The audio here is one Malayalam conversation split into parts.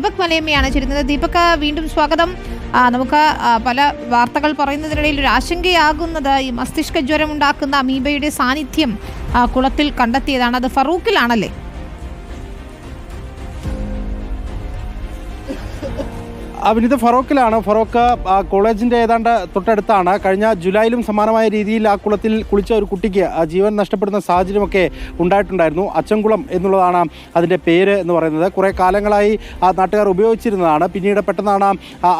ദീപക് മലയമ്മയാണ് ചേരുന്നത്. ദീപക് വീണ്ടും സ്വാഗതം. നമുക്ക് പല വാർത്തകൾ പറയുന്നതിനിടയിൽ ഒരു ആശങ്കയാകുന്നത് ഈ മസ്തിഷ്ക ജ്വരം ഉണ്ടാക്കുന്ന അമീബയുടെ സാന്നിധ്യം കുളത്തിൽ കണ്ടെത്തിയതാണ്. അത് ഫറൂഖിലാണല്ലേ? അവിനിത് ഫറോക്കിലാണ്. ഫറോക്ക് കോളേജിന്റെ ഏതാണ്ട് തൊട്ടടുത്താണ്. കഴിഞ്ഞ ജൂലൈയിലും സമാനമായ രീതിയിൽ ആ കുളത്തിൽ കുളിച്ച ഒരു കുട്ടിക്ക് ജീവൻ നഷ്ടപ്പെടുന്ന സാഹചര്യമൊക്കെ ഉണ്ടായിട്ടുണ്ടായിരുന്നു. അച്ചൻകുളം എന്നുള്ളതാണ് അതിന്റെ പേര് എന്ന് പറയുന്നത്. കുറേ കാലങ്ങളായി ആ നാട്ടുകാർ ഉപയോഗിച്ചിരുന്നതാണ്. പിന്നീട് പെട്ടെന്നാണ്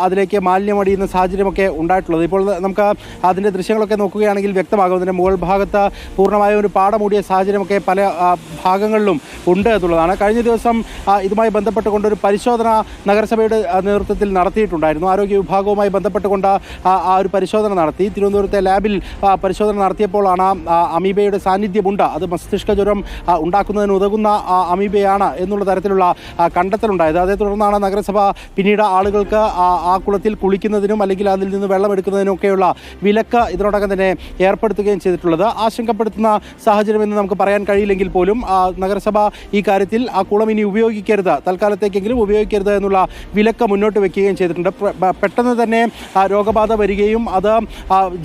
അതിലേക്ക് മാലിന്യം അടിയുന്ന സാഹചര്യമൊക്കെ ഉണ്ടായിട്ടുള്ളത്. ഇപ്പോൾ നമുക്ക് അതിന്റെ ദൃശ്യങ്ങളൊക്കെ നോക്കുകയാണെങ്കിൽ വ്യക്തമാകും അതിന്റെ മുകൾ ഭാഗത്ത് പൂർണമായ ഒരു പാടമൂടിയ സാഹചര്യമൊക്കെ പല ഭാഗങ്ങളിലും ഉണ്ട് എന്നുള്ളതാണ്. കഴിഞ്ഞ ദിവസം ഇതുമായി ബന്ധപ്പെട്ടുകൊണ്ട് ഒരു പരിശോധന നഗരസഭയുടെ ആ, നടത്തിയിട്ടുണ്ടായിരുന്നു. ആരോഗ്യ വിഭാഗവുമായി ബന്ധപ്പെട്ടുകൊണ്ട് ആ ഒരു പരിശോധന നടത്തി. തിരുവനന്തപുരത്തെ ലാബിൽ പരിശോധന നടത്തിയപ്പോഴാണ് അമീബയുടെ സാന്നിധ്യമുണ്ട്. അത് മസ്തിഷ്ക ജ്വരം ഉണ്ടാക്കുന്നതിന് ഉതകുന്ന അമീബയാണ് എന്നുള്ള തരത്തിലുള്ള കണ്ടെത്തലുണ്ടായത്. അതേ തുടർന്നാണ് നഗരസഭ പിന്നീട് ആളുകൾക്ക് ആ കുളത്തിൽ കുളിക്കുന്നതിനും അല്ലെങ്കിൽ അതിൽ നിന്ന് വെള്ളം എടുക്കുന്നതിനും ഒക്കെയുള്ള വിലക്ക് ഇതിനോടകം തന്നെ ഏർപ്പെടുത്തുകയും ചെയ്തിട്ടുള്ളത്. ആശങ്കപ്പെടുത്തുന്ന സാഹചര്യം എന്ന് നമുക്ക് പറയാൻ കഴിയില്ലെങ്കിൽ പോലും നഗരസഭ ഈ കാര്യത്തിൽ ആ കുളം ഇനി ഉപയോഗിക്കരുത്. തൽക്കാലത്തേക്കെങ്കിലും ഉപയോഗിക്കരുത് എന്നുള്ള വിലക്ക് മുന്നോട്ട് വെക്കുകയും ചെയ്തിട്ടുണ്ട്. പെട്ടെന്ന് തന്നെ രോഗബാധ വരികയും അത്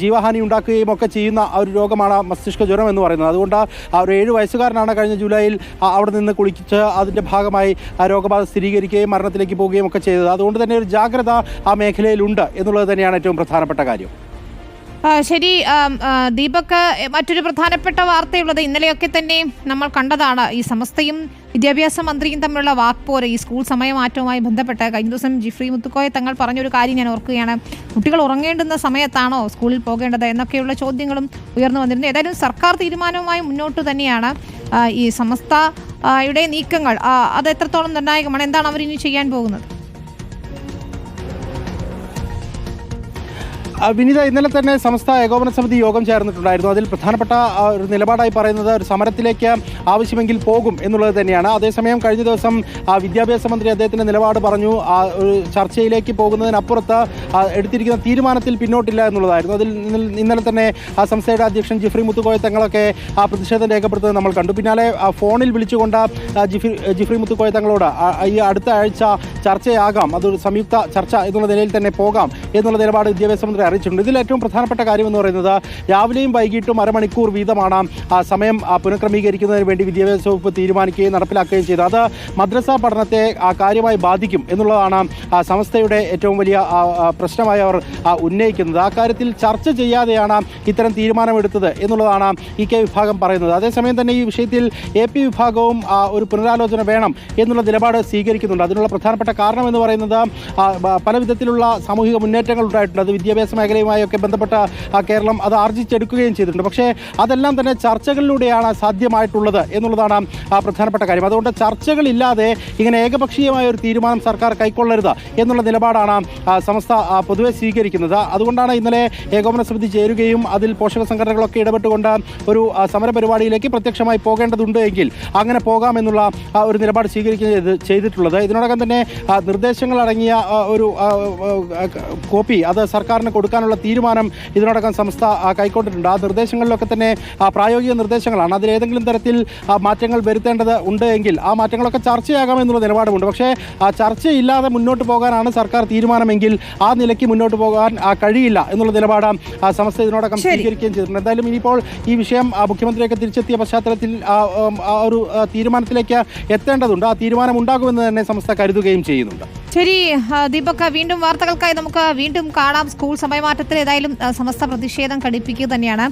ജീവഹാനി ഉണ്ടാക്കുകയും ഒക്കെ ചെയ്യുന്ന ഒരു രോഗമാണ് മസ്തിഷ്ക ജ്വരം എന്ന് പറയുന്നത്. അതുകൊണ്ട് ആ ഒരു ഏഴ് വയസ്സുകാരനാണ് കഴിഞ്ഞ ജൂലൈയിൽ അവിടെ നിന്ന് കുളിച്ച് അതിന്റെ ഭാഗമായി രോഗബാധ സ്ഥിരീകരിക്കുകയും മരണത്തിലേക്ക് പോവുകയും ഒക്കെ ചെയ്തത്. അതുകൊണ്ട് തന്നെ ഒരു ജാഗ്രത ആ മേഖലയിലുണ്ട് എന്നുള്ളത് തന്നെയാണ് ഏറ്റവും പ്രധാനപ്പെട്ട കാര്യം. ശരി ദീപക് മറ്റൊരു പ്രധാനപ്പെട്ട വാർത്തയുള്ളത് ഇന്നലെയൊക്കെ തന്നെ നമ്മൾ കണ്ടതാണ്. ഈ സമസ്തയും വിദ്യാഭ്യാസ മന്ത്രിയും തമ്മിലുള്ള വാക്പോര് ഈ സ്കൂൾ സമയമാറ്റവുമായി ബന്ധപ്പെട്ട് കഴിഞ്ഞ ദിവസം ജിഫ്രി മുത്തുക്കോയ തങ്ങൾ പറഞ്ഞൊരു കാര്യം ഞാൻ ഓർക്കുകയാണ്. കുട്ടികൾ ഉറങ്ങേണ്ടുന്ന സമയത്താണോ സ്കൂളിൽ പോകേണ്ടത് എന്നൊക്കെയുള്ള ചോദ്യങ്ങളും ഉയർന്നു വന്നിരുന്നു. ഏതായാലും സർക്കാർ തീരുമാനവുമായി മുന്നോട്ട് തന്നെയാണ് ഈ സമസ്ത യുടെ നീക്കങ്ങൾ അത് എത്രത്തോളം നിർണായകമാണ്? എന്താണ് അവർ ഇനി ചെയ്യാൻ പോകുന്നത്? വിനീത ഇന്നലെ തന്നെ സംസ്ഥാന ഏകോപന സമിതി യോഗം ചേർന്നിട്ടുണ്ടായിരുന്നു. അതിൽ പ്രധാനപ്പെട്ട ഒരു നിലപാടായി പറയുന്നത് ഒരു സമരത്തിലേക്ക് ആവശ്യമെങ്കിൽ പോകും എന്നുള്ളത് തന്നെയാണ്. അതേസമയം കഴിഞ്ഞ ദിവസം വിദ്യാഭ്യാസ മന്ത്രി അദ്ദേഹത്തിന്റെ നിലപാട് പറഞ്ഞു. ഒരു ചർച്ചയിലേക്ക് പോകുന്നതിനപ്പുറത്ത് എടുത്തിരിക്കുന്ന തീരുമാനത്തിൽ പിന്നോട്ടില്ല എന്നുള്ളതായിരുന്നു. അതിൽ ഇന്നലെ തന്നെ ആ സംസ്ഥയുടെ അധ്യക്ഷൻ ജിഫ്രി മുത്തുക്കോയ തങ്ങളൊക്കെ ആ പ്രതിഷേധം രേഖപ്പെടുത്തുന്നത് നമ്മൾ കണ്ടു. പിന്നാലെ ഫോണിൽ വിളിച്ചുകൊണ്ട് ജിഫ്രി ജിഫ്രി മുത്തുക്കോയ തങ്ങളോട് ഈ അടുത്ത ആഴ്ച ചർച്ചയാകാം. അതൊരു സംയുക്ത ചർച്ച എന്നുള്ള നിലയിൽ തന്നെ പോകാം എന്നുള്ള നിലപാട് വിദ്യാഭ്യാസ മന്ത്രി അറിയിച്ചിട്ടുണ്ട്. ഇതിൽ ഏറ്റവും പ്രധാനപ്പെട്ട കാര്യം എന്ന് പറയുന്നത് രാവിലെയും വൈകിട്ടും അരമണിക്കൂർ വീതമാണ് സമയം പുനഃക്രമീകരിക്കുന്നതിന് വേണ്ടി വിദ്യാഭ്യാസ വകുപ്പ് തീരുമാനിക്കുകയും നടപ്പിലാക്കുകയും ചെയ്തത്. അത് മദ്രസ പഠനത്തെ കാര്യമായി ബാധിക്കും എന്നുള്ളതാണ് സംസ്ഥയുടെ ഏറ്റവും വലിയ പ്രശ്നമായി അവർ ഉന്നയിക്കുന്നത്. ആ കാര്യത്തിൽ ചർച്ച ചെയ്യാതെയാണ് ഇത്തരം തീരുമാനമെടുത്തത് എന്നുള്ളതാണ് ഇ കെ വിഭാഗം പറയുന്നത്. അതേസമയം തന്നെ ഈ വിഷയത്തിൽ എ പി വിഭാഗവും ഒരു പുനരാലോചന വേണം എന്നുള്ള നിലപാട് സ്വീകരിക്കുന്നുണ്ട്. അതിനുള്ള പ്രധാനപ്പെട്ട കാരണം എന്ന് പറയുന്നത് പല വിധത്തിലുള്ള സാമൂഹിക മുന്നേറ്റങ്ങൾ ഉണ്ടായിട്ടുണ്ട്. അത് വിദ്യാഭ്യാസ മേഖലയുമായൊക്കെ ബന്ധപ്പെട്ട കേരളം അത് ആർജിച്ചെടുക്കുകയും ചെയ്തിട്ടുണ്ട്. പക്ഷേ അതെല്ലാം തന്നെ ചർച്ചകളിലൂടെയാണ് സാധ്യമായിട്ടുള്ളത് എന്നുള്ളതാണ് പ്രധാനപ്പെട്ട കാര്യം. അതുകൊണ്ട് ചർച്ചകളില്ലാതെ ഇങ്ങനെ ഏകപക്ഷീയമായ ഒരു തീരുമാനം സർക്കാർ കൈക്കൊള്ളരുത് എന്നുള്ള നിലപാടാണ് സമസ്ത പൊതുവെ സ്വീകരിക്കുന്നത്. അതുകൊണ്ടാണ് ഇന്നലെ ഏകോപന സമിതി ചേരുകയും അതിൽ പോഷക സംഘടനകളൊക്കെ ഇടപെട്ടുകൊണ്ട് ഒരു സമരപരിപാടിയിലേക്ക് സമര പ്രത്യക്ഷമായി പോകേണ്ടതുണ്ട് എങ്കിൽ അങ്ങനെ പോകാമെന്നുള്ള ഒരു നിലപാട് സ്വീകരിക്കുകയും ചെയ്ത്- ചെയ്തിട്ടുള്ളത്. ഇതിനോടകം തന്നെ നിർദ്ദേശങ്ങൾ അടങ്ങിയ ഒരു കോപ്പി അത് സർക്കാരിന് കൊടുക്കാനുള്ള തീരുമാനം ഇതിനോടകം സംസ്ഥ കൈക്കൊണ്ടിട്ടുണ്ട്. ആ നിർദ്ദേശങ്ങളിലൊക്കെ തന്നെ പ്രായോഗിക നിർദ്ദേശങ്ങളാണ്. അതിലേതെങ്കിലും തരത്തിൽ മാറ്റങ്ങൾ വരുത്തേണ്ടത് ഉണ്ട് എങ്കിൽ ആ മാറ്റങ്ങളൊക്കെ ചർച്ചയാകാം എന്നുള്ള നിലപാടുമുണ്ട്. പക്ഷേ ആ ചർച്ചയില്ലാതെ മുന്നോട്ട് പോകാനാണ് സർക്കാർ തീരുമാനമെങ്കിൽ ആ നിലയ്ക്ക് മുന്നോട്ട് പോകാൻ കഴിയില്ല എന്നുള്ള നിലപാട് ആ, സംസ്ഥ ഇതിനോടകം. സ്വീകരിക്കുകയും ചെയ്തിട്ടുണ്ട്. എന്തായാലും ഇനിയിപ്പോൾ ഈ വിഷയം മുഖ്യമന്ത്രിയൊക്കെ തിരിച്ചെത്തിയ പശ്ചാത്തലത്തിൽ ഒരു തീരുമാനത്തിലേക്ക് എത്തേണ്ടതുണ്ട്. ആ തീരുമാനം ഉണ്ടാകുമെന്ന് തന്നെ സംസ്ഥ കരുതുകയും ചെയ്യുന്നുണ്ട്. ശരി ദീപക് വീണ്ടും വാർത്തകൾക്കായി നമുക്ക് വീണ്ടും കാണാം. സ്കൂൾ സമയമാറ്റത്തിൽ ഏതായാലും സമസ്ത പ്രതിഷേധം ഘടിപ്പിക്കുക തന്നെയാണ്.